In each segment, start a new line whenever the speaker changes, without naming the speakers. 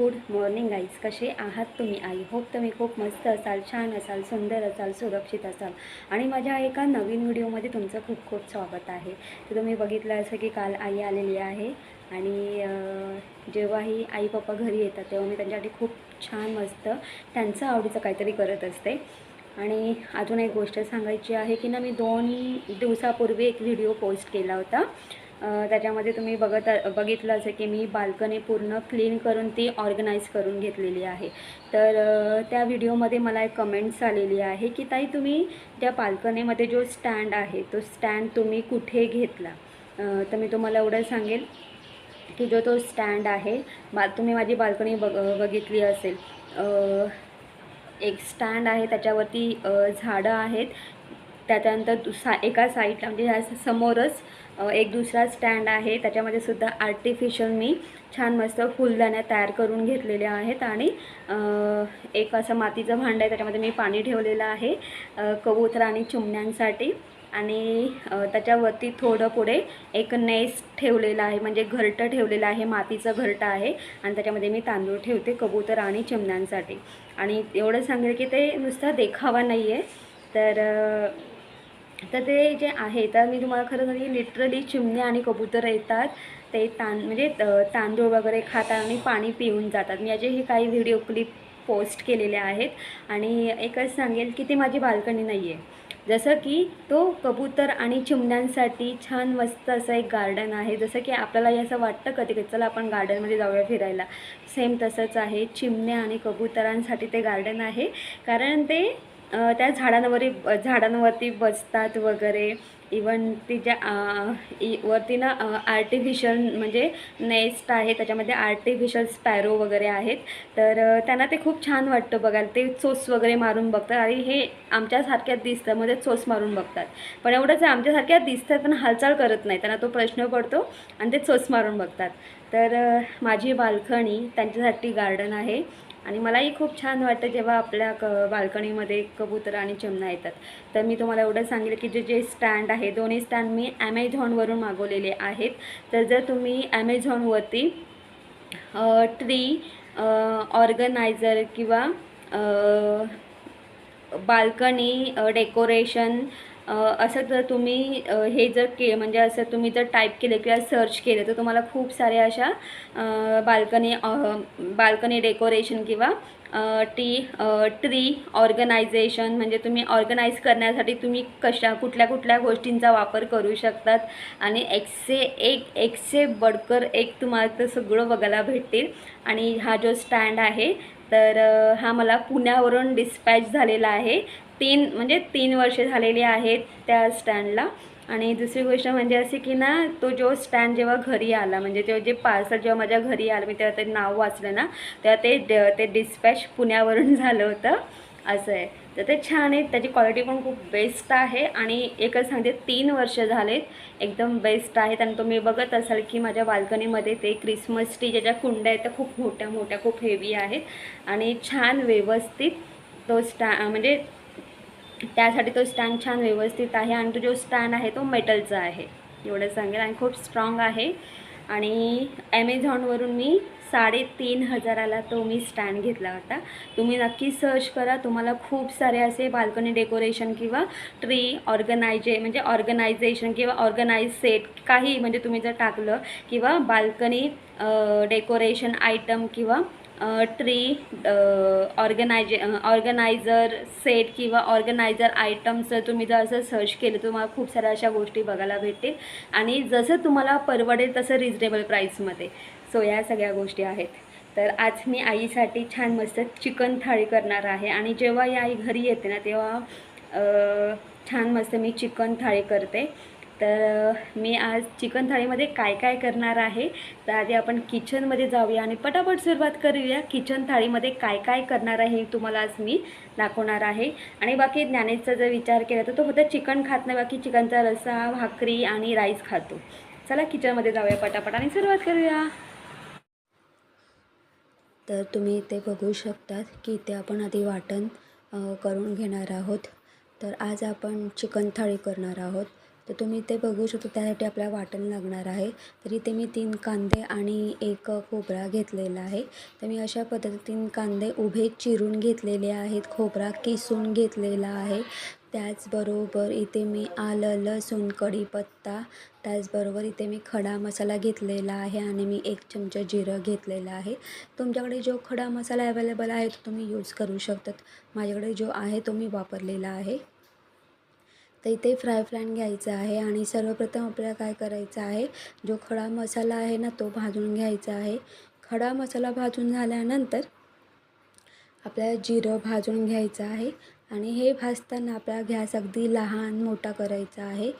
Good morning eyes कसे आहात तुम्ही? आई होप तुम्ही खूप मस्त असाल छान असाल सुंदर असाल सुरक्षित असाल. आणि माझ्या एका नवीन व्हिडिओमध्ये तुमचं खूप खूप स्वागत आहे. तर तुम्ही बघितलं असं की काल आई आलेली आहे आणि जेव्हाही आई पप्पा घरी येतात तेव्हा मी त्यांच्यासाठी खूप छान मस्त त्यांचं आवडीचं काहीतरी करत असते. आणि अजून एक गोष्ट सांगायची आहे की ना मी दोन दिवसापूर्वी एक व्हिडिओ पोस्ट केला होता. त्याच्यामध्ये तुम्ही बघत बघितलं असेल की मी बाल्कनी पूर्ण क्लीन करून ती ऑर्गनाईज करून घेतलेली आहे. तर त्या व्हिडिओमध्ये मला एक कमेंट्स आलेली आहे की ताई तुम्ही त्या बाल्कनीमध्ये जो स्टँड आहे तो स्टँड तुम्ही कुठे घेतला? तर मी तुम्हाला एवढं सांगेल की जो तो स्टँड आहे बा तुम्ही माझी बाल्कनी बघ बघितली असेल. एक स्टँड आहे त्याच्यावरती झाडं आहेत. त्याच्यानंतर सा एका साईडला म्हणजे ह्या समोरच एक दुसरा स्टँड आहे. त्याच्यामध्ये सुद्धा आर्टिफिशियल मी छान मस्त फुलदाण्या तयार करून घेतलेल्या आहेत आणि एक असं मातीचं भांडं आहे. त्याच्यामध्ये मी पाणी ठेवलेलं आहे कबूतर आणि चिमण्यांसाठी. आणि त्याच्यावरती थोडं पुढे एक नेस ठेवलेलं आहे. म्हणजे घरटं ठेवलेलं आहे. मातीचं घरटं आहे. आणि त्याच्यामध्ये मी तांदूळ ठेवते कबूतर आणि चिमण्यांसाठी. आणि एवढं सांगेल की ते नुसता देखावा नाही आहे तर तर ते जे आहे तर मी तुम्हाला खरं सांगते लिटरली चिमणे आणि कबूतर येतात. ते तां म्हणजे तांदूळ वगैरे खातात आणि पाणी पिऊन जातात. मी याचेही काही व्हिडिओ क्लिप पोस्ट केलेले आहेत. आणि एकच सांगेल की ती माझी बाल्कनी नाही आहे जसं की तो कबूतर आणि चिमण्यांसाठी छान मस्त असं एक गार्डन आहे. जसं की आपल्याला हे असं वाटतं कधी कधी चला आपण गार्डनमध्ये जाऊया फिरायला. सेम तसंच आहे. चिमण्या आणि कबुतरांसाठी ते गार्डन आहे. कारण ते त्या झाडांवरी झाडांवरती बसतात वगैरे. इवन तिच्या इ- वरती ना आर्टिफिशल म्हणजे नेस्ट आहे त्याच्यामध्ये आर्टिफिशल स्पॅरो वगैरे आहेत. तर त्यांना ते खूप छान वाटतं बघायला. ते चोस वगैरे मारून बघतात आणि हे आमच्यासारख्यात दिसतं म्हणजे चोस मारून बघतात. पण एवढंच आहे आमच्यासारख्यात दिसतात पण हालचाल करत नाही. त्यांना तो प्रश्न पडतो आणि ते चोस मारून बघतात. तर माझी बाल्कनी त्यांच्यासाठी गार्डन आहे. आणि मलाही खूप छान वाटतं जेव्हा आपल्या क बाल्कनीमध्ये कबूतर आणि चिमणा येतात. तर मी तुम्हाला एवढं सांगेल की जे जे स्टँड आहे दोन्ही स्टँड मी ॲमेझॉनवरून मागवलेले आहेत. तर जर तुम्ही ॲमेझॉनवरती ट्री ऑर्गनायझर किंवा बाल्कनी डेकोरेशन असं जर तुम्ही हे जर के म्हणजे असं तुम्ही जर टाईप केलं किंवा सर्च केलं तर तुम्हाला खूप साऱ्या अशा बाल्कनी बाल्कनी डेकोरेशन किंवा टी ट्री ऑर्गनायझेशन म्हणजे तुम्ही ऑर्गनाईज करण्यासाठी तुम्ही कशा कुठल्या कुठल्या गोष्टींचा वापर करू शकतात. आणि एकशे एक एकशे बडकर एक तुम्हाला तर सगळं बघायला भेटतील. आणि हा जो स्टँड आहे तर हा मला पुण्यावरून डिस्पॅच झालेला आहे. तीन म्हणजे तीन वर्षे झालेली आहेत त्या स्टँडला. आणि दुसरी गोष्ट म्हणजे अशी की ना तो जो स्टँड जेव्हा घरी आला म्हणजे तेव्हा जे पार्सल जेव्हा माझ्या घरी आलं मी तेव्हा ते नाव वाचलं ना तेव्हा ते ड- ते डिस्पॅच पुण्यावरून झालं होतं. असं आहे. तर ते छान आहे. त्याची क्वालिटी पण खूप बेस्ट आहे. आणि एकच सांगते तीन वर्ष झालेत. एकदम बेस्ट आहेत. आणि तुम्ही बघत असाल की माझ्या बाल्कनीमध्ये ते क्रिसमस ट्री ज्याच्या कुंड्या आहेत त्या खूप मोठ्या मोठ्या खूप हेवी आहेत. आणि छान व्यवस्थित तो स्टॅ म्हणजे त्यासाठी तो स्टँड छान व्यवस्थित आहे आणि तो जो स्टँड आहे तो मेटलचा आहे. एवढं सांगेल आणि खूप स्ट्रॉंग आहे. आणि ॲमेझॉनवरून मी साडेतीन हजाराला तो मी स्टँड घेतला होता. तुम्ही नक्की सर्च करा. तुम्हाला खूप सारे असे बाल्कनी डेकोरेशन किंवा ट्री ऑर्गनायजे म्हणजे ऑर्गनायझेशन किंवा ऑर्गनाईज सेट काही म्हणजे तुम्ही जर टाकलं किंवा बाल्कनी डेकोरेशन आयटम किंवा ट्री ऑर्गनायजे ऑर्गनायझर सेट किंवा ऑर्गनायझर आयटम्स जर तुम्ही जर असं सर्च केलं तुम्हाला खूप साऱ्या अशा गोष्टी बघायला भेटतील. आणि जसं तुम्हाला परवडेल तसं रिजनेबल प्राईसमध्ये सो या सगळ्या गोष्टी आहेत. तर आज मी आईसाठी छान मस्त चिकन थाळी करणार आहे. आणि जेव्हा ही आई घरी येते ना तेव्हा छान मस्त मी चिकन थाळी करते. तर मी आज चिकन थाळीमध्ये काय काय करणार आहे? तर आधी आपण किचनमध्ये जाऊया आणि पटापट सुरुवात करूया. किचन थाळीमध्ये काय काय करणार आहे तुम्हाला आज मी दाखवणार आहे. आणि बाकी ज्ञानेशचा जर विचार केला तर तो फक्त चिकन खात नाही बाकी चिकनचा रस्सा भाकरी आणि राईस खातो. चला किचनमध्ये जाऊया पटापट आणि सुरुवात करूया. तर तुम्ही इथे बघू शकतात की इथे आपण आधी वाटण करून घेणार आहोत. तर आज आपण चिकन थाळी करणार आहोत. तर तुम्ही ते बघू शकता त्यासाठी आपल्याला वाटण लागणार आहे. तर इथे मी तीन कांदे आणि एक खोबरा घेतलेला आहे. तर मी अशा पद्धतीने कांदे उभे चिरून घेतलेले आहेत खोबरा किसून घेतलेला आहे. त्याचबरोबर इथे मी आलं लसूण कढीपत्ता त्याचबरोबर इथे मी खडा मसाला घेतलेला आहे आणि मी एक चमचा जिरं घेतलेलं आहे. तुमच्याकडे जो खडा मसाला अवेलेबल आहे तो तुम्ही यूज करू शकतात. माझ्याकडे जो आहे तो मी वापरलेला आहे. तर इथे फ्राय पॅन घ्यायचा आहे आणि सर्वप्रथम आपल्याला काय करायचं आहे जो खडा मसाला आहे ना तो भाजून घ्यायचा आहे. खडा मसाला भाजून झाल्यानंतर आपल्याला जिरं भाजून घ्यायचं आहे आणि हे भाजताना आपल्याला गॅस अगदी लहान मोठा करायचा आहे.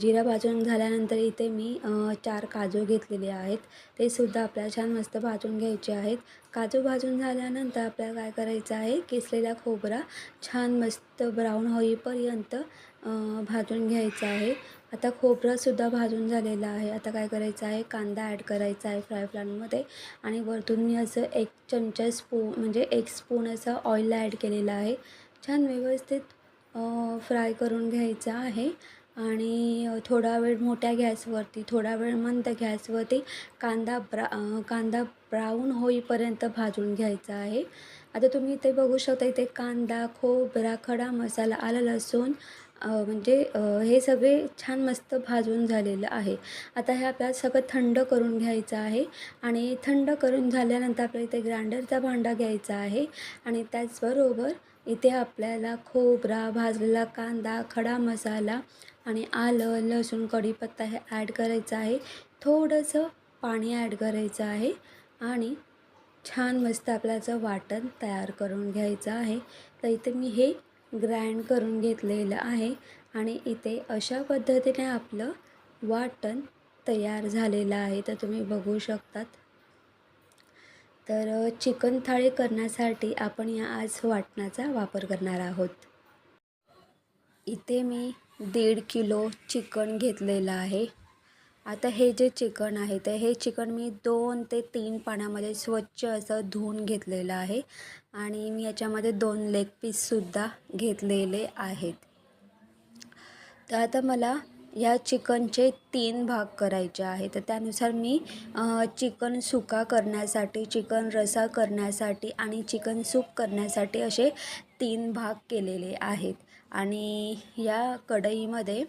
जिरा भाजून झाल्यानंतर इथे मी चार काजू घेतलेले आहेत. ते सुद्धा आपल्याला छान मस्त भाजून घ्यायचे आहेत. काजू भाजून झाल्यानंतर आपल्याला काय करायचं आहे किसलेला खोबरा छान मस्त ब्राऊन होईपर्यंत भाजून घ्यायचं आहे. आता खोबरंसुद्धा भाजून झालेलं आहे. आता काय करायचं आहे? कांदा ॲड करायचा आहे फ्राय पॅनमध्ये आणि वरतून मी असं एक चमचा स्पून म्हणजे एक स्पून असं ऑइल ॲड केलेलं आहे. छान व्यवस्थित फ्राय करून घ्यायचं आहे. आणि थोडा वेळ मोठ्या गॅसवरती थोडा वेळ मंद गॅसवरती कांदा ब्रा कांदा ब्राऊन होईपर्यंत भाजून घ्यायचा आहे. आता तुम्ही इथे बघू शकता इथे कांदा खोबरा खडा मसाला आलं लसूण म्हणजे हे सगळे छान मस्त भाजून झालेलं आहे. आता हे आपल्याला सगळं थंड करून घ्यायचं आहे आणि थंड करून झाल्यानंतर आपल्याला इथे ग्राइंडरचा भांडा घ्यायचा आहे आणि त्याचबरोबर इथे आपल्याला खोबरा भाजलेला कांदा खडा मसाला आणि आलं लसूण कढीपत्ता हे ॲड करायचं आहे. थोडंसं पाणी ॲड करायचं आहे आणि छान मस्त आपल्याचं वाटण तयार करून घ्यायचं आहे. तर इथे मी हे ग्राइंड करून घेतलेलं आहे आणि इथे अशा पद्धतीने आपलं वाटण तयार झालेलं आहे. तर तुम्ही बघू शकतात. तर चिकन थाळी करण्यासाठी आपण या आज वाटणाचा वापर करणार आहोत. इथे मी दीड किलो चिकन घेतलेलं आहे. आता हे जे चिकन आहे तर हे चिकन मी दोन ते तीन पाण्यामध्ये स्वच्छ असं धुवून घेतलेलं आहे. आणि मी याच्यामध्ये दोन लेग पीससुद्धा घेतलेले आहेत. तर आता मला या चिकनचे तीन भाग करायचे आहे तर त्यानुसार मी चिकन सुका करण्यासाठी चिकन रसा करण्यासाठी आणि चिकन सूप करण्यासाठी असे तीन भाग केलेले आहेत. आणि या कढईमध्ये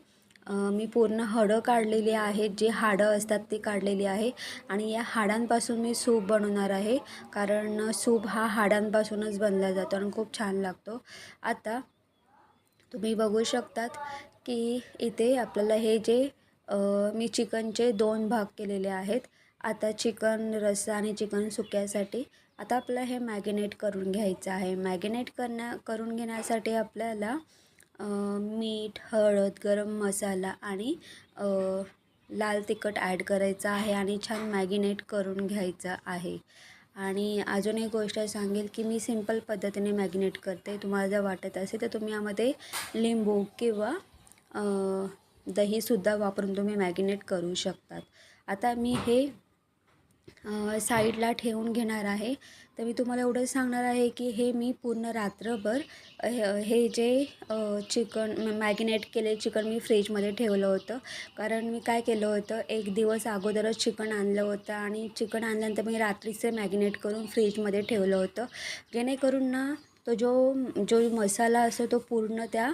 मी पूर्ण हडं काढलेली आहेत जे हाडं असतात ती काढलेली आहे. आणि या हाडांपासून मी सूप बनवणार आहे. कारण सूप हा हाडांपासूनच बनला जातो आणि खूप छान लागतो. आता तुम्ही बघू शकतात की इथे आपल्याला हे जे मी चिकनचे दोन भाग केलेले आहेत. आता चिकन रस्सा आणि चिकन सुक्यासाठी आता आपलं हे मॅगिनेट करून घ्यायचं आहे. मॅगिनेट करण्या करून घेण्यासाठी आपल्याला मीठ हळद गरम मसाला आणि लाल तिखट ॲड करायचं आहे आणि छान मॅगिनेट करून घ्यायचं आहे. आणि अजून एक गोष्ट सांगेल की मी सिंपल पद्धतीने मॅगिनेट करते. तुम्हाला जर वाटत असेल तर तुम्ही यामध्ये लिंबू किंवा दहीसुद्धा वापरून तुम्ही मॅगिनेट करू शकतात. आता मी हे साईडला ठेवून घेणार आहे. तर मी तुम्हाला एवढंच सांगणार आहे की हे मी पूर्ण रात्रभर हे जे चिकन मॅगिनेट केले चिकन मी फ्रीजमध्ये ठेवलं होतं. कारण मी काय केलं होतं एक दिवस अगोदरच चिकन आणलं होतं आणि चिकन आणल्यानंतर मी रात्रीचे मॅगिनेट करून फ्रीजमध्ये ठेवलं होतं. जेणेकरून ना तो जो जो मसाला असतो तो पूर्ण त्या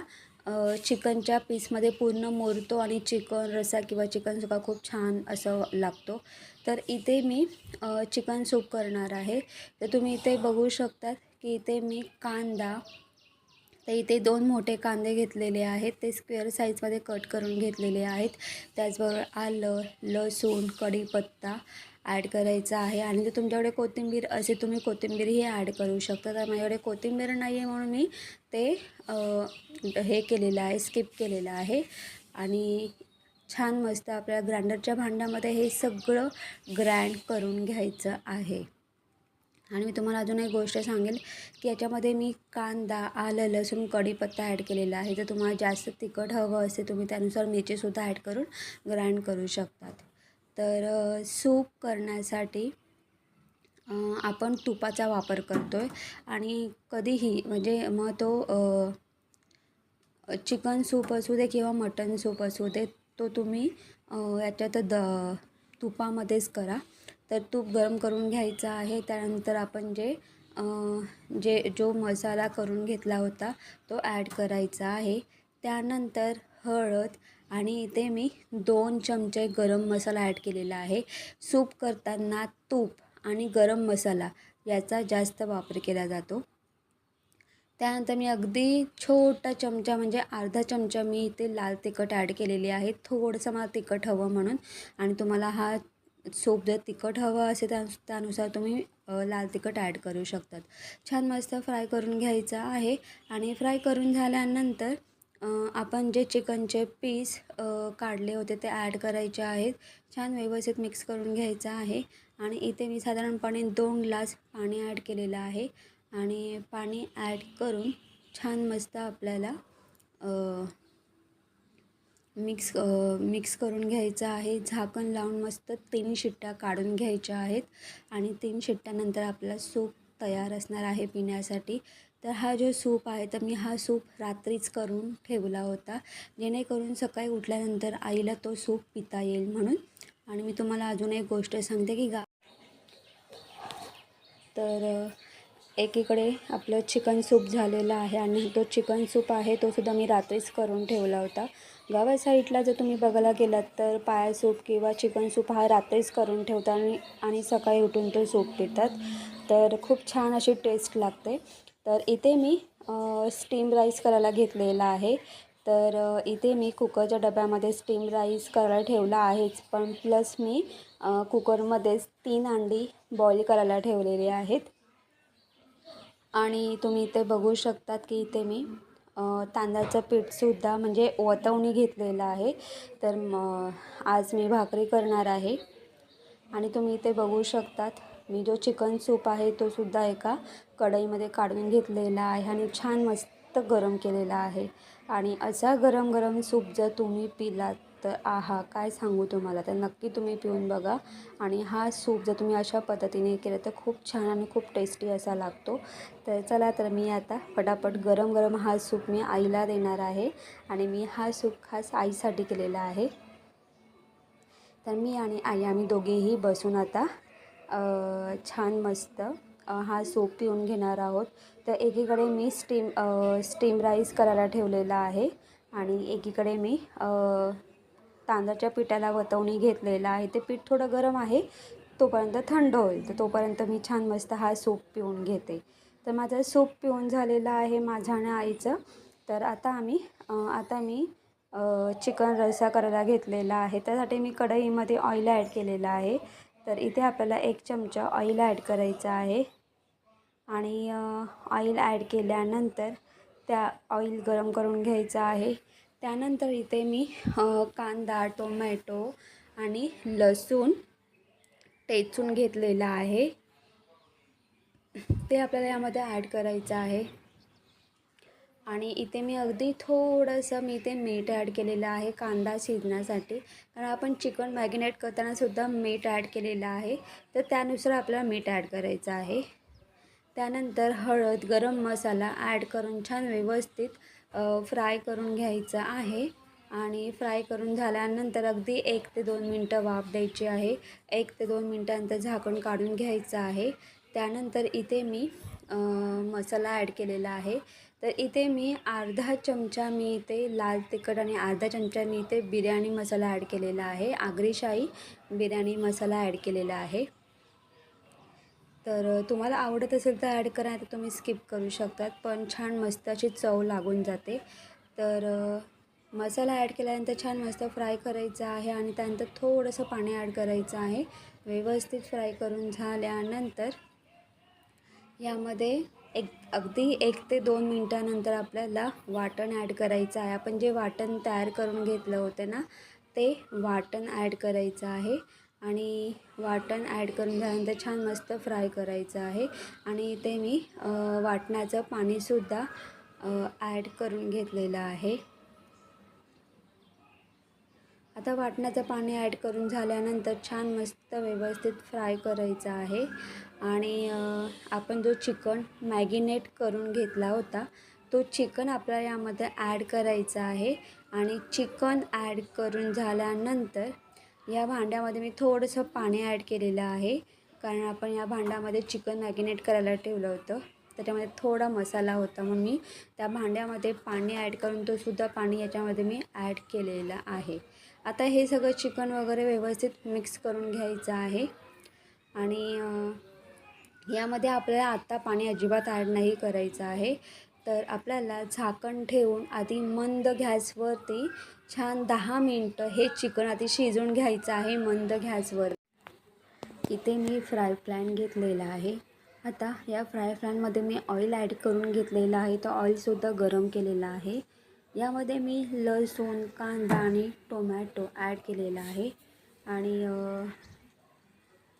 चिकनच्या पीसमध्ये पूर्ण मोरतो आणि चिकन रसा किंवा चिकन सुका खूप छान असं लागतो. तर इथे मी चिकन सूप करणार आहे. तर तुम्ही इथे बघू शकतात की इथे मी कांदा तर इथे दोन मोठे कांदे घेतलेले आहेत. ते स्क्वेअर साईजमध्ये कट करून घेतलेले आहेत. त्याचबरोबर आलं लसूण कढीपत्ता ॲड करायचं आहे. आणि जर तुमच्याकडे कोथिंबीर असे तुम्ही कोथिंबीरही ॲड करू शकता. तर माझ्याकडे कोथिंबीर नाही आहे म्हणून मी ते हे केलेलं आहे स्किप केलेलं आहे. आणि छान मस्त आपल्या ग्राइंडरच्या भांड्यामध्ये हे सगळं ग्रँड करून घ्यायचं आहे. आणि मी तुम्हाला अजून एक गोष्ट सांगेल की याच्यामध्ये मी कांदा आलं लसूण कढीपत्ता ॲड केलेला आहे. जर तुम्हाला जास्त तिखट हवं असेल तुम्ही त्यानुसार मिरचीसुद्धा ॲड करून ग्राइंड करू शकतात. तर सूप करण्यासाठी आपण तुपाचा वापर करतो आहे आणि कधीही म्हणजे मग तो चिकन सूप असू दे किंवा मटन सूप असू दे तो तुम्ही याच्यात द तुपामध्येच करा. तर तूप गरम करून घ्यायचं आहे. त्यानंतर आपण जे जे जो मसाला करून घेतला होता तो ॲड करायचा आहे. त्यानंतर हळद आणि इथे मी दोन चमचे गरम मसाला ॲड केलेला आहे. सूप करताना तूप आणि गरम मसाला याचा जास्त वापर केला जातो. त्यानंतर मी अगदी छोटा चमचा म्हणजे अर्धा चमचा मी इथे लाल तिखट ॲड केलेली आहे. थोडंसं मला तिखट हवं म्हणून आणि तुम्हाला हा सूप जर तिखट हवं असेल त्या त्यानुसार तुम्ही लाल तिखट ॲड करू शकतात. छान मस्त फ्राय करून घ्यायचा आहे आणि फ्राय करून झाल्यानंतर आपण जे चिकनचे पीस काढले होते ते ॲड करायचे आहेत. छान व्यवस्थित मिक्स करून घ्यायचं आहे. आणि इथे मी साधारणपणे दोन ग्लास पाणी ॲड केलेलं आहे. आणि पाणी ॲड करून छान मस्त आपल्याला मिक्स मिक्स करून घ्यायचं आहे. झाकण लावून मस्त तीन शिट्ट्या काढून घ्यायच्या आहेत. आणि तीन शिट्ट्यानंतर आपला सूप तयार असणार आहे पिण्यासाठी. तर हा जो सूप आहे तर मी हा सूप रात्रीच करून ठेवला होता. जेणेकरून सकाळी उठल्यानंतर आईला तो सूप पिता येईल म्हणून. आणि मी तुम्हाला अजून एक गोष्ट सांगते की गा तर एकीकडे आपलं चिकन सूप झालेलं आहे आणि तो चिकन सूप आहे तो सुद्धा मी रात्रीच करून ठेवला होता. गावा साईडला जर तुम्ही बघायला गेलात तर पाया सूप किंवा चिकन सूप हा रात्रीच करून ठेवतात आणि आणि सकाळी उठून तो सूप पितात. तर खूप छान अशी टेस्ट लागते. तर इथे मी स्टीम राईस करायला घेतलेला आहे. तर इथे मी कुकरच्या डब्यामध्ये स्टीम राईस करायला ठेवला आहेच. पण प्लस मी कुकरमध्येच तीन अंडी बॉईल करायला ठेवलेली आहेत. आणि तुम्ही इथे बघू शकतात की इथे मी तांदळाचं पीठसुद्धा म्हणजे वतवणी घेतलेलं आहे. तर आज मी भाकरी करणार आहे. आणि तुम्ही इथे बघू शकतात मी जो चिकन सूप आहे तो सुद्धा एका कढईमध्ये काढून घेतलेला आहे आणि छान मस्त गरम केलेला आहे. आणि असा गरम गरम सूप जर तुम्ही पिलात तर आहा काय सांगू तुम्हाला? तर नक्की तुम्ही पिऊन बघा. आणि हा सूप जर तुम्ही अशा पद्धतीने केलं तर खूप छान आणि खूप टेस्टी असा लागतो. तर चला तर मी आता पटापट गरम गरम हा सूप मी आईला देणार आहे आणि मी हा सूप खास आईसाठी केलेला आहे. तर मी आणि आई आम्ही दोघेही बसून आता छान मस्त. हा सूप पिऊन घेणार आहोत. तर एकीकडे मी स्टीम स्टीम राईस करायला ठेवलेला आहे आणि एकीकडे मी तांदळाच्या पिठाला वतवणी घेतलेला आहे. ते पीठ थोडं गरम आहे तोपर्यंत थंड होईल. तर तोपर्यंत मी छान मस्त हा सूप पिऊन घेते. तर माझं सूप पिऊन झालेलं आहे माझ्या आणि आईचं. तर आता आम्ही आता मी चिकन रस्सा करायला घेतलेला आहे. त्यासाठी मी कढईमध्ये ऑइल ॲड केलेलं आहे. तर इथे आपल्याला एक चमचा ऑइल ॲड करायचा आहे. आणि ऑइल ॲड केल्यानंतर त्या ऑइल गरम करून घ्यायचं आहे. त्यानंतर इथे मी कांदा टोमॅटो आणि लसूण टेचून घेतलेलं आहे. ते आपल्याला यामध्ये ॲड करायचं आहे. आणि इथे मी अगदी थोडंसं मी इथे मीठ ॲड केलेलं आहे कांदा शिजण्यासाठी. कारण आपण चिकन मॅगिनेट करतानासुद्धा मीठ ॲड केलेलं आहे. तर त्यानुसार आपल्याला मीठ ॲड करायचं आहे. त्यानंतर हळद गरम मसाला ॲड करून छान व्यवस्थित फ्राय करून घ्यायचं आहे. आणि फ्राय करून झाल्यानंतर अगदी एक ते दोन मिनटं वाफ द्यायची आहे. एक ते दोन मिनटानंतर झाकण काढून घ्यायचं आहे. त्यानंतर इथे मी मसाला ॲड केलेला आहे. तर इथे मी अर्धा चमचा मी इथे लाल तिखट आणि अर्धा चमचा मी इथे बिर्याणी मसाला ॲड केलेला आहे. आगरीशाही बिर्याणी मसाला ॲड केलेला आहे. तर तुम्हाला आवडत असेल तर ॲड करा तर तुम्ही स्किप करू शकतात. पण छान मस्त अशी चव लागून जाते. तर मसाला ॲड केल्यानंतर छान मस्त फ्राय करायचा आहे आणि त्यानंतर थोडंसं पाणी ॲड करायचं आहे. व्यवस्थित फ्राय करून झाल्यानंतर यामध्ये एक अगदी एक ते दोन मिनटानंतर आपल्याला वाटण ॲड करायचं आहे. आपण जे वाटण तयार करून घेतलं होतं ना ते वाटण ॲड करायचं आहे. आणि वाटण ॲड करून झाल्यानंतर छान मस्त फ्राय करायचं आहे. आणि इथे मी वाटणाचं पाणीसुद्धा ॲड करून घेतलेलं आहे. आता वाटणाचं पाणी ॲड करून झाल्यानंतर छान मस्त व्यवस्थित फ्राय करायचं आहे. आणि आपण जो चिकन मॅगिनेट करून घेतला होता तो चिकन आपल्याला यामध्ये ॲड करायचा आहे. आणि चिकन ॲड करून झाल्यानंतर या भांड्यामध्ये मी थोडंसं पाणी ॲड केलेलं आहे. कारण आपण या भांड्यामध्ये चिकन मॅगिनेट करायला ठेवलं होतं. त्याच्यामध्ये थोडा मसाला होता मग मी त्या भांड्यामध्ये पाणी ॲड करून तो सुद्धा पाणी याच्यामध्ये मी ॲड केलेलं आहे. आता हे सगळं चिकन वगैरे व्यवस्थित मिक्स करून घ्यायचं आहे. आणि यामध्ये आपल्याला आत्ता पाणी अजिबात ॲड नाही करायचं आहे. तर आपल्याला झाकण ठेवून आधी मंद गॅसवरती छान दहा मिनटं हे चिकन आधी शिजून घ्यायचं आहे मंद गॅसवर इथे मी फ्राय पॅन घेतलेला आहे. आता या फ्राय पॅनमध्ये मी ऑइल ॲड करून घेतलेलं आहे. तर ऑइलसुद्धा गरम केलेलं आहे. यामध्ये मी लसूण कांदा आणि टोमॅटो ॲड केलेला आहे. आणि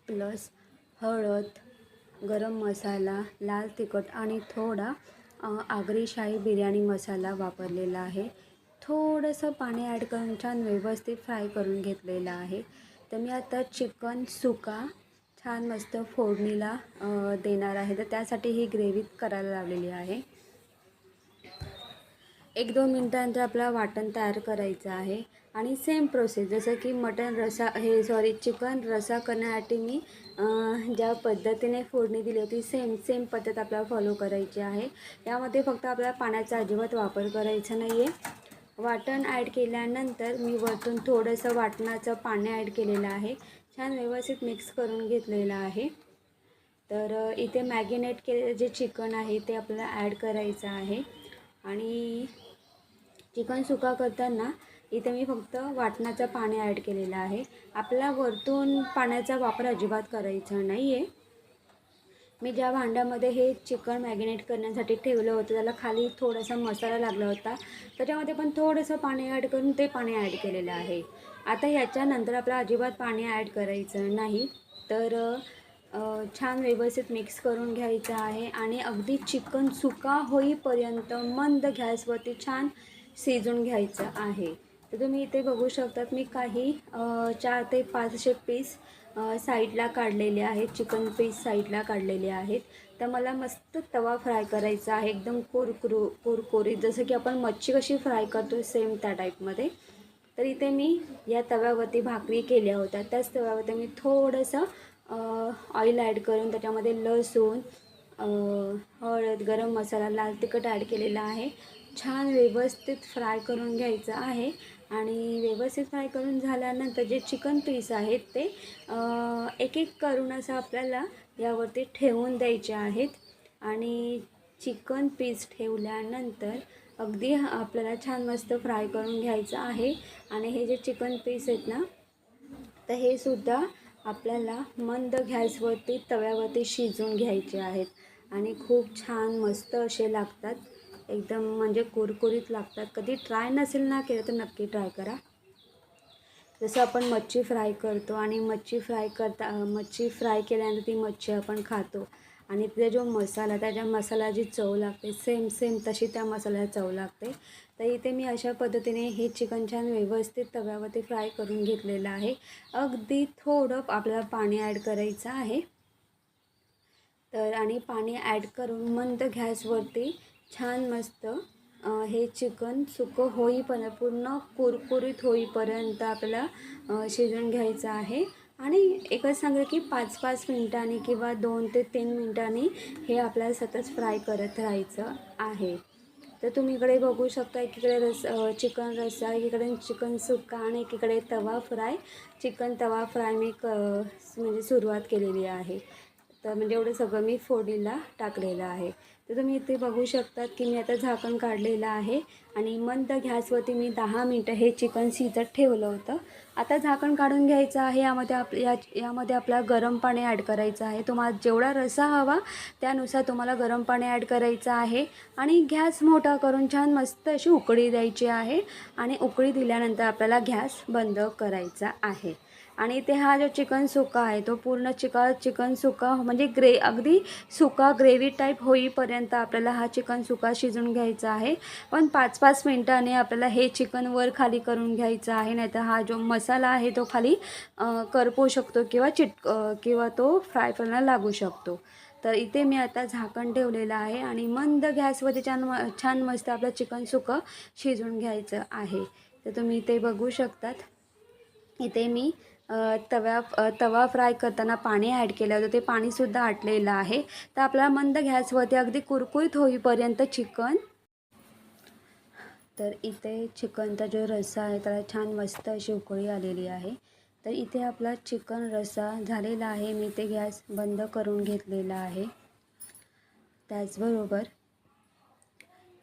प्लस हळद गरम मसाला लाल तिखट आणि थोडा आगरीशाही बिर्याणी मसाला वापरलेला आहे. थोडंसं पाणी ॲड करून छान व्यवस्थित फ्राय करून घेतलेलं आहे. तर मी आता चिकन सुका छान मस्त फोडणीला देणार आहे. तर त्यासाठी ही ग्रेव्ही करायला लावलेली आहे. एक दोन मिनटानंतर आपला वाटण तयार करायचं आहे. आणि सेम प्रोसेस जसं की मटन रसा हे सॉरी चिकन रसा करण्यासाठी मी ज्या पद्धतीने फोडणी दिली होती सेम सेम पद्धत आपल्याला फॉलो करायची आहे. यामध्ये फक्त आपल्याला पाण्याचा अजिबात वापर करायचा नाही आहे वाटण ॲड केल्यानंतर मी वरतून थोडंसं वाटणाचं पाणी ॲड केलेलं आहे. छान व्यवस्थित मिक्स करून घेतलेलं आहे. तर इथे मॅगिनेट केलेलं जे चिकन आहे ते आपल्याला ॲड करायचं आहे. आणि चिकन सुका करताना इथे मी फक्त वाटणाचं पाणी ॲड केलेलं आहे. आपला वरतून पाण्याचा वापर अजिबात करायचा नाही आहे मी ज्या भांड्यामध्ये हे चिकन मॅगिनेट करण्यासाठी ठेवलं होतं त्याला खाली थोडासा मसाला लागला होता त्याच्यामध्ये पण थोडंसं पाणी ॲड करून ते पाणी ॲड केलेलं आहे. आता याच्यानंतर आपला अजिबात पाणी ॲड करायचं नाही. तर छान व्यवस्थित मिक्स करून घ्यायचं आहे आणि अगदी चिकन सुका होईपर्यंत मंद गॅसवरती छान शिजून घ्यायचं आहे. तर तुम्ही इथे बघू शकतात मी काही चार ते पाचशे पीस साईडला काढलेले आहेत. चिकन पीस साईडला काढलेले आहेत. तर मला मस्त तवा फ्राय करायचा आहे. एकदम कुरकुरू कुरकुरीत. जसं की आपण मच्छी कशी फ्राय करतो सेम त्या टाईपमध्ये तर इथे मी या तव्यावरती भाकरी केल्या होत्या. त्याच तव्यावरती मी थोडंसं ऑइल ॲड करून त्याच्यामध्ये लसूण हळद गरम मसाला लाल तिखट ॲड केलेला आहे. छान व्यवस्थित फ्राय करून घ्यायचं आहे. आणि व्यवस्थित फ्राय करून झाल्यानंतर जे चिकन पीस आहेत ते एक एक करून असं आपल्याला यावरती ठेवून द्यायचे आहेत. आणि चिकन पीस ठेवल्यानंतर अगदी आपल्याला छान मस्त फ्राय करून घ्यायचं आहे. आणि हे जे चिकन पीस आहेत ना तर हे सुद्धा आपल्याला मंद गॅसवरती तव्यावरती शिजवून घ्यायचे आहेत. आणि खूप छान मस्त असे लागतात. एकदम म्हणजे कुरकुरीत लागतात. कधी ट्राय नसेल ना केलं तर नक्की ट्राय करा. जसं आपण मच्छी फ्राय करतो आणि मच्छी फ्राय करता मच्छी फ्राय केल्यानंतर ती मच्छी आपण खातो. आणि तिचा जो मसाला त्याच्या मसाल्याची चव लागते. सेम सेम तशी त्या मसाल्याला चव लागते. तर इथे मी अशा पद्धतीने हे चिकन छान व्यवस्थित तव्यावरती फ्राय करून घेतलेलं आहे. अगदी थोडं आपल्याला पाणी ॲड करायचं आहे. तर आणि पाणी ॲड करून मंद गॅसवरती छान मस्त. हे चिकन सुकं होईपर्यंत पूर्ण कुरकुरीत होईपर्यंत आपल्याला शिजून घ्यायचं आहे. आणि एकच सांगेल की पाच पाच मिनिटांनी किंवा दोन ते तीन मिनिटांनी हे आपल्याला सतत फ्राय करत राहायचं आहे. तर तुम्ही इकडे बघू शकता एकीकडे रस चिकन रस्सा एकीकडे चिकन सुक्का आणि एकीकडे tawa fry. Chicken tawa fry मी क म्हणजे सुरुवात केलेली आहे. तर म्हणजे एवढं सगळं मी फोडीला टाकलेलं आहे. तर तुम्ही इथे बघू शकतात की मी आता झाकण काढलेलं आहे आणि मंद गॅसवरती मी दहा मिनटं हे चिकन शिजत ठेवलं होतं. आता झाकण काढून घ्यायचं आहे यामध्ये आप या यामध्ये आपल्याला गरम पाणी ॲड करायचं आहे. तुम्हाला जेवढा रसा हवा त्यानुसार तुम्हाला गरम पाणी ॲड करायचं आहे आणि गॅस मोठा करून छान मस्त अशी उकळी द्यायची आहे आणि उकळी दिल्यानंतर आपल्याला गॅस बंद करायचा आहे. आणि ते हा जो चिकन सुका आहे तो पूर्ण चिका चिकन सुका म्हणजे ग्रे अगदी सुका ग्रेव्ही टाईप होईपर्यंत आपल्याला हा चिकन सुका शिजून घ्यायचा आहे. पण पाच पाच मिनटाने आपल्याला हे चिकन वर खाली करून घ्यायचं आहे नाहीतर हा जो मसाला आहे तो खाली करपू शकतो किंवा चिट किंवा तो फ्राय करायला लागू शकतो. तर इथे मी आता झाकण ठेवलेलं आहे आणि मंद गॅसवरती छान म छान मस्त आपलं चिकन सुकं शिजवून घ्यायचं आहे. तर तुम्ही इथे बघू शकतात. इथे मी तव्या तवा फ्राय करताना पाणी ॲड केलं होतं. ते पाणीसुद्धा आटलेलं आहे. तर आपल्याला मंद गॅसवरती अगदी कुरकुरीत होईपर्यंत चिकन. तर इथे चिकनचा जो रस्सा आहे त्याला छान मस्त अशी उकळी आलेली आहे. तर इथे आपला चिकन रस्सा झालेला आहे. मी ते गॅस बंद करून घेतलेला आहे. त्याचबरोबर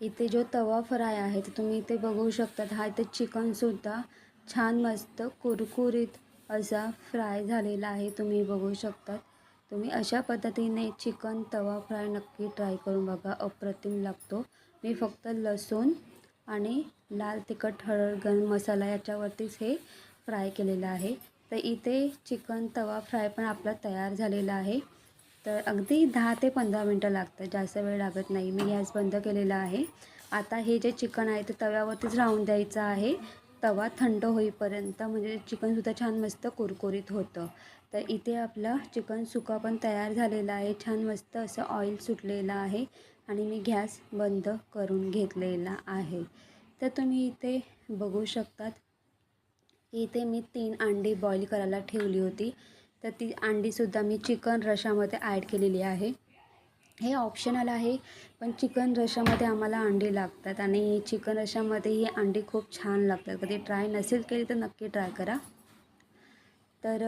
इथे जो तवा फ्राय आहे तर तुम्ही इथे बघू शकतात. हा इथे चिकनसुद्धा छान मस्त कुरकुरीत असा फ्राय झालेला आहे तुम्ही बघू शकतात. तुम्ही अशा पद्धतीने चिकन तवा फ्राय नक्की ट्राय करून बघा अप्रतिम लागतो. मी फक्त लसूण आणि लाल तिखट हळद गरम मसाला याच्यावरतीच हे फ्राय केलेलं आहे. तर इथे चिकन तवा फ्राय पण आपला तयार झालेला आहे. तर अगदी दहा ते पंधरा मिनटं लागतं जास्त वेळ लागत नाही. मी गॅस बंद केलेला आहे. आता हे जे चिकन आहे ते तव्यावरतीच राहून द्यायचं आहे. तवा थंड होईपर्यंत म्हणजे चिकनसुद्धा छान मस्त कुरकुरीत होतं. तर इथे आपलं चिकन सुका पण तयार झालेला आहे. छान मस्त असं ऑइल सुटलेलं आहे आणि मी गॅस बंद करून घेतलेला आहे. तर तुम्ही इथे बघू शकतात. इथे मी तीन अंडी बॉईल करायला ठेवली होती. तर ती अंडीसुद्धा मी चिकन रशामध्ये ॲड केलेली आहे. हे ऑप्शनल आहे पण चिकन रशामध्ये आम्हाला अंडी लागतात आणि चिकन रशामध्ये ही अंडी खूप छान लागतात. कधी ट्राय नसेल केली तर नक्की ट्राय करा. तर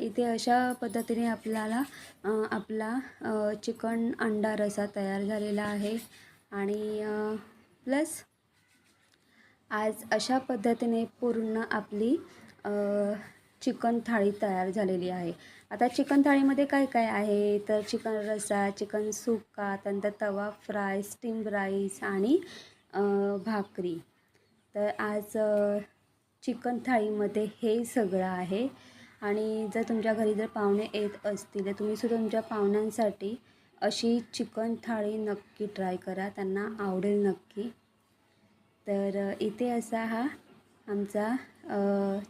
इथे अशा पद्धतीने आपल्याला आपला चिकन अंडा रसा तयार झालेला आहे. आणि प्लस आज अशा पद्धतीने पूर्ण आपली चिकन थाळी तयार झालेली आहे. आता चिकन थाळीमध्ये काय काय आहे? तर चिकन रस्सा चिकन सुका त्यानंतर तवा फ्राय स्टीम राईस आणि भाकरी. तर आज चिकन थाळीमध्ये हे सगळं आहे. आणि जर तुमच्या घरी जर पाहुणे येत असतील तर तुम्ही सुद्धा तुमच्या पाहुण्यांसाठी अशी चिकन थाळी नक्की ट्राय करा. त्यांना आवडेल नक्की. तर इथे असा हा आमचा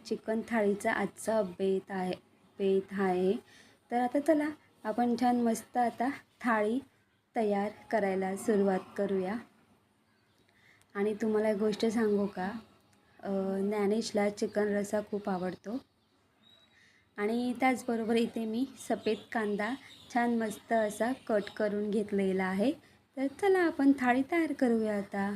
चिकन थाळीचा आजचा बेत आहे. बेत आहे. तर आता चला आपण छान मस्त आता थाळी तयार करायला सुरुवात करूया. आणि तुम्हाला एक गोष्ट सांगू का? ज्ञानेशला चिकन रस्सा खूप आवडतो. आणि त्याचबरोबर इथे मी सफेद कांदा छान मस्त असा कट करून घेतलेला आहे. तर चला आपण थाळी तयार करूया आता.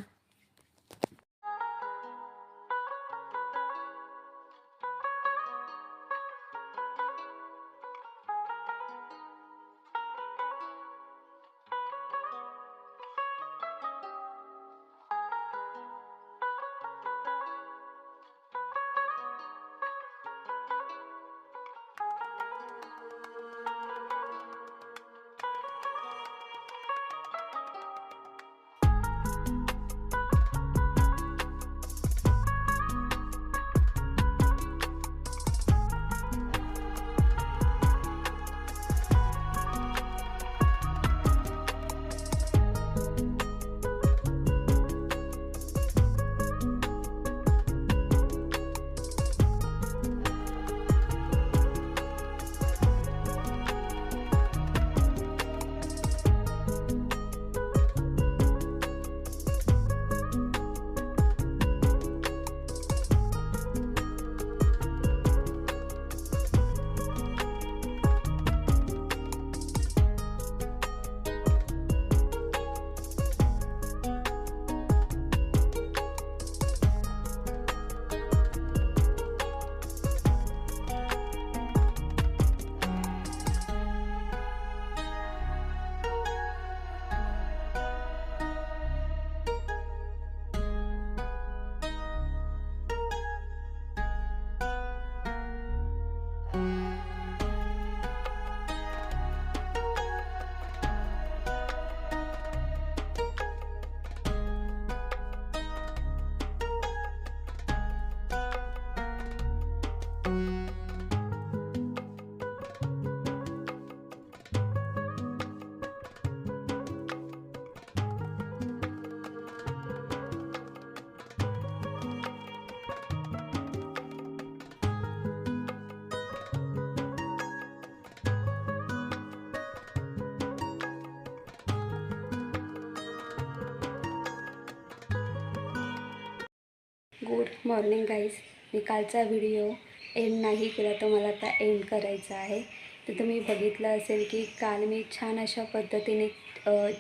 Good morning guys. मी कालचा व्हिडिओ एंड नाही केला तो मला आता एंड करायचा आहे. तर तुम्ही बघितलं असेल की काल मी छान अशा पद्धतीने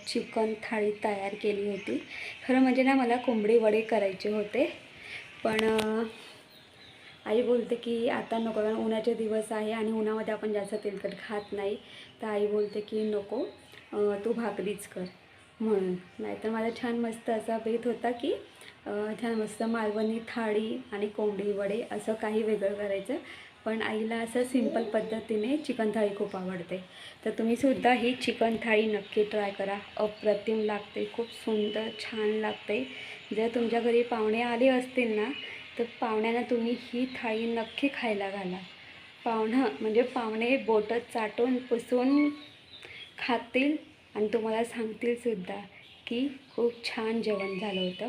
चिकन थाळी तयार केली होती. खरं म्हणजे ना मला कोंबडी वडे करायचे होते. पण आई बोलते की आता नको कारण उन्हाचे दिवस आहे आणि उन्हामध्ये आपण जास्त तेलकट खात नाही. तर आई बोलते की नको तू भाकरीच कर म्हणून. नाहीतर मला छान मस्त असा बेत होता की छान मस्त मालवणी थाळी आणि कोंबडी वडे असं काही वेगळं करायचं. पण आईला असं सिंपल पद्धतीने चिकन थाळी खूप आवडते. तर तुम्हीसुद्धा ही चिकन थाळी नक्की ट्राय करा. अप्रतिम लागते खूप सुंदर छान लागते. जर तुमच्या घरी पाहुणे आले असतील ना तर पाहुण्यांना तुम्ही ही थाळी नक्की खायला घाला. पाहुणं म्हणजे पाहुणे बोटं चाटून पुसून खातील आणि तुम्हाला सांगतील सुद्धा की खूप छान जेवण झालं होतं.